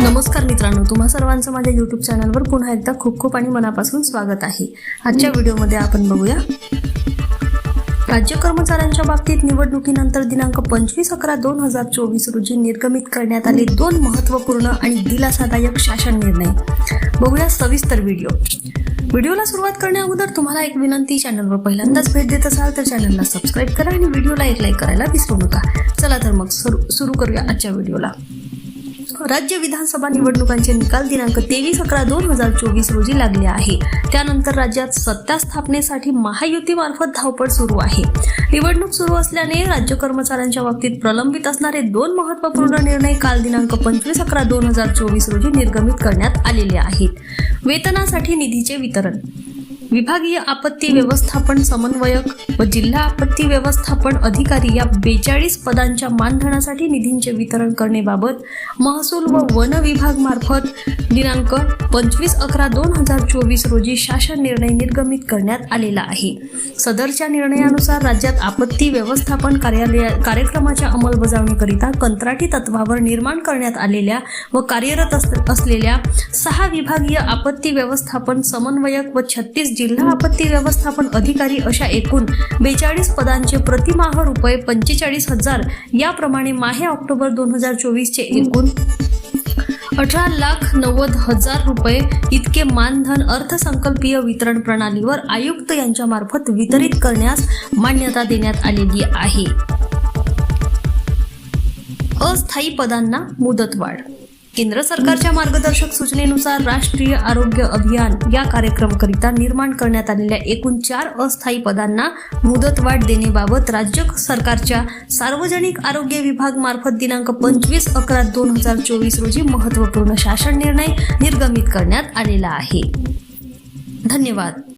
नमस्कार मित्रांनो तुम्हा सर्वांचं माझ्या युट्यूब चॅनलवर पुन्हा एकदा खूप खूप आणि मनापासून स्वागत आहे. आजच्या व्हिडिओमध्ये आपण बघूया राज्य कर्मचाऱ्यांच्या बाबतीत निवडणुकीनंतर दिनांक पंचवीस अकरा दोन हजार चोवीस रोजी निर्गमित करण्यात आले दोन महत्त्वपूर्ण आणि दिलासादायक शासन निर्णय. बघूया सविस्तर व्हिडिओ. व्हिडिओला सुरुवात करण्या अगोदर तुम्हाला एक विनंती चॅनलवर पहिल्यांदाच भेट देत असाल तर चॅनलला सबस्क्राईब करा आणि व्हिडिओला एक लाईक करायला विसरू नका. चला तर मग सुरू सुरू करूया आजच्या व्हिडिओला. राज्य विधानसभा निवडणुकांचे निकाल दिनांक तेवीस अकरा दोन हजार चोवीस रोजी लागले आहे. त्यानंतर राज्यात सत्ता स्थापनेसाठी महायुतीमार्फत धावपळ सुरू आहे. निवडणूक सुरू असल्याने राज्य कर्मचाऱ्यांच्या बाबतीत प्रलंबित असणारे दोन महत्त्वपूर्ण निर्णय काल दिनांक पंचवीस अकरा दोन हजार चोवीस रोजी निर्गमित करण्यात आलेले आहेत. वेतनासाठी निधीचे वितरण विभागीय आपत्ती व्यवस्थापन समन्वयक व जिल्हा आपत्ती व्यवस्थापन अधिकारी या बेचाळीस पदांच्या मानधनासाठी निधींचे वितरण करण्याबाबत महसूल व वन विभाग मार्फत दिनांक पंचवीस अकरा दोन हजार चोवीस रोजी शासन निर्णय निर्गमित करण्यात आलेला आहे. सदरच्या निर्णयानुसार राज्यात आपत्ती व्यवस्थापन कार्यालय कार्यक्रमाच्या अंमलबजावणीकरिता कंत्राटी तत्वावर निर्माण करण्यात आलेल्या व कार्यरत अस- असलेल्या सहा विभागीय आपत्ती व्यवस्थापन समन्वयक व छत्तीस जिल्हा आपत्ती व्यवस्थापन अधिकारी अशा एकूण बेचाळीस पदांचे प्रतिमाह रुपये पंचेचाळीस हजार याप्रमाणे माहे ऑक्टोबर दोन हजार चोवीसचे एकूण अठरा लाख नव्वद हजार रुपये इतके मानधन अर्थसंकल्पीय वितरण प्रणालीवर आयुक्त यांच्या मार्फत वितरित करण्यास मान्यता देण्यात आलेली आहे. अस्थायी पदांना मुदतवाढ केंद्र सरकारच्या मार्गदर्शक सूचनेनुसार राष्ट्रीय आरोग्य अभियान या कार्यक्रमकरिता निर्माण करण्यात आलेल्या एकूण चार अस्थायी पदांना मुदतवाढ देण्याबाबत राज्य सरकारच्या सार्वजनिक आरोग्य विभाग मार्फत दिनांक पंचवीस अकरा दोन हजार चोवीस रोजी महत्त्वपूर्ण शासन निर्णय निर्गमित करण्यात आलेला आहे. धन्यवाद.